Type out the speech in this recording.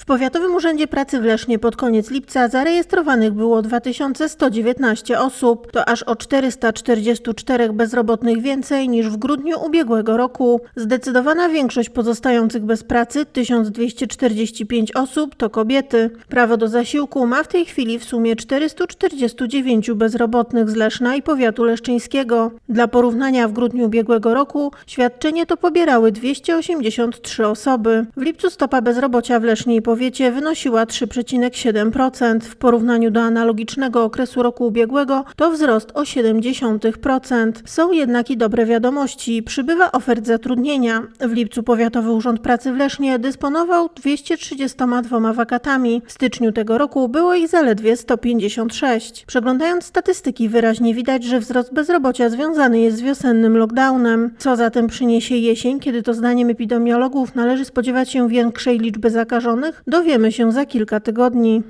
W Powiatowym Urzędzie Pracy w Lesznie pod koniec lipca zarejestrowanych było 2119 osób. To aż o 444 bezrobotnych więcej niż w grudniu ubiegłego roku. Zdecydowana większość pozostających bez pracy, 1245 osób, to kobiety. Prawo do zasiłku ma w tej chwili w sumie 449 bezrobotnych z Leszna i powiatu leszczyńskiego. Dla porównania w grudniu ubiegłego roku świadczenie to pobierały 283 osoby. W lipcu stopa bezrobocia w Lesznie i powiecie wynosiła 3,7%. W porównaniu do analogicznego okresu roku ubiegłego to wzrost o 0,7%. Są jednak i dobre wiadomości. Przybywa ofert zatrudnienia. W lipcu Powiatowy Urząd Pracy w Lesznie dysponował 232 wakatami. W styczniu tego roku było ich zaledwie 156. Przeglądając statystyki wyraźnie widać, że wzrost bezrobocia związany jest z wiosennym lockdownem. Co zatem przyniesie jesień, kiedy to zdaniem epidemiologów należy spodziewać się większej liczby zakażonych? Dowiemy się za kilka tygodni.